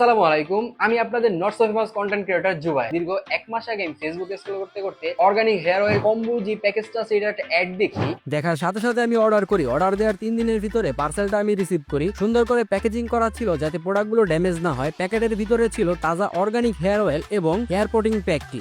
আসসালামু আলাইকুম। আমি আপনাদের north famous content creator Jubai. দীর্ঘ এক মাস আগে আমি ফেসবুকে স্ক্রল করতে করতে অর্গানিক হেয়ার অয়েল কম্বো যে প্যাকেজটা এটা একটা অ্যাড দেখি। দেখার সাথে সাথে আমি অর্ডার করি। অর্ডার দেওয়ার তিন দিনের ভিতরে পার্সেলটা আমি রিসিভ করি। সুন্দর করে প্যাকেজিং করা ছিল যাতে প্রোডাক্টগুলো ড্যামেজ না হয়। প্যাকেটের ভিতরে ছিল তাজা অর্গানিক হেয়ার অয়েল এবং হেয়ার প্রোটিন প্যাকটি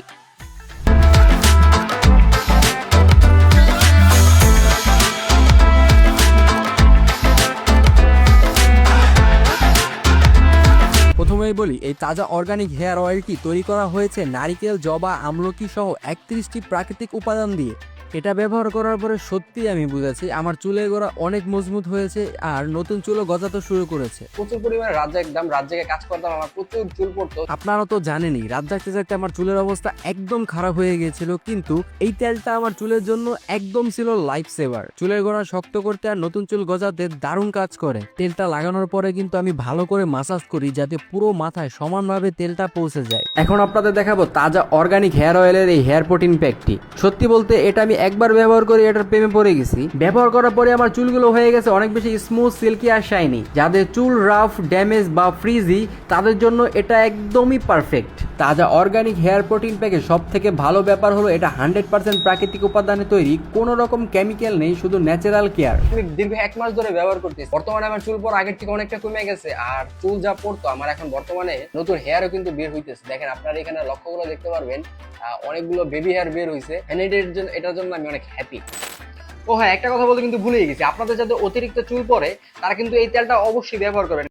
প্রথমেই বলি এই তাজা অর্গানিক হেয়ার অয়েলটি তৈরি করা হয়েছে নারিকেল জবা আমলকি সহ একত্রিশটি প্রাকৃতিক উপাদান দিয়ে? এটা ব্যবহার করার পরে সত্যি আমি বুঝেছি আমার চুলের গোড়া অনেক মজবুত হয়েছে আর নতুন চুলও গজাতে শুরু করেছে। প্রচুর পরিমাণে জাগতাম রাত জেগে কাজ করতাম আমার প্রচুর চুল পড়তো। আপনারা তো জানেনই রাত জাগতে জাগতে আমার চুলের অবস্থা একদম খারাপ হয়ে গিয়েছিল কিন্তু এই তেলটা আমার চুলের জন্য একদম ছিল লাইফ সেভার চুলের গোড়া শক্ত করতে আর নতুন চুল গজাতে দারুণ কাজ করে। তেলটা লাগানোর পরে কিন্তু আমি ভালো করে মাসাজ করি যাতে পুরো মাথায় সমানভাবে তেলটা পৌঁছে যায়। এখন আপনাদের দেখাবো তাজা অর্গানিক হেয়ার অয়েলের এই হেয়ার প্রোটিন প্যাকটি সত্যি বলতে এটা আমি একবার ব্যবহার করে এটার প্রেমে পড়ে গেছি। ব্যবহার করার পরে আমার চুলগুলো হয়ে গেছে অনেক বেশি স্মুথ সিল্কি আর শাইনি যাদের চুল রাফ ড্যামেজ বা ফ্রিজি তাদের জন্য এটা একদমই পারফেক্ট তাজা অর্গানিক হেয়ার প্রোটিন প্যাকে সব থেকে ভালো ব্যাপার হলো এটা হান্ড্রেড পার্সেন্ট প্রাকৃতিক উপাদানে তৈরি। কোনো রকম কেমিক্যাল নেই শুধু ন্যাচারাল কেয়ার আমি দীর্ঘ এক মাস ধরে ব্যবহার করতেছি। বর্তমানে আমার চুল পর আগের থেকে অনেকটা কমে গেছে আর চুল যা পড়তো আমার এখন বর্তমানে নতুন হেয়ারও কিন্তু বের হইতেছে। দেখেন আপনারা এখানে লক্ষ্যগুলো দেখতে পারবেন অনেকগুলো বেবি হেয়ার বের হয়েছে এটার জন্য এটার জন্য আমি অনেক হ্যাপি ও হ্যাঁ একটা কথা বলতে কিন্তু ভুলেই গেছি। আপনাদের যাতে অতিরিক্ত চুল পরে তারা কিন্তু এই তেলটা অবশ্যই ব্যবহার করবেন।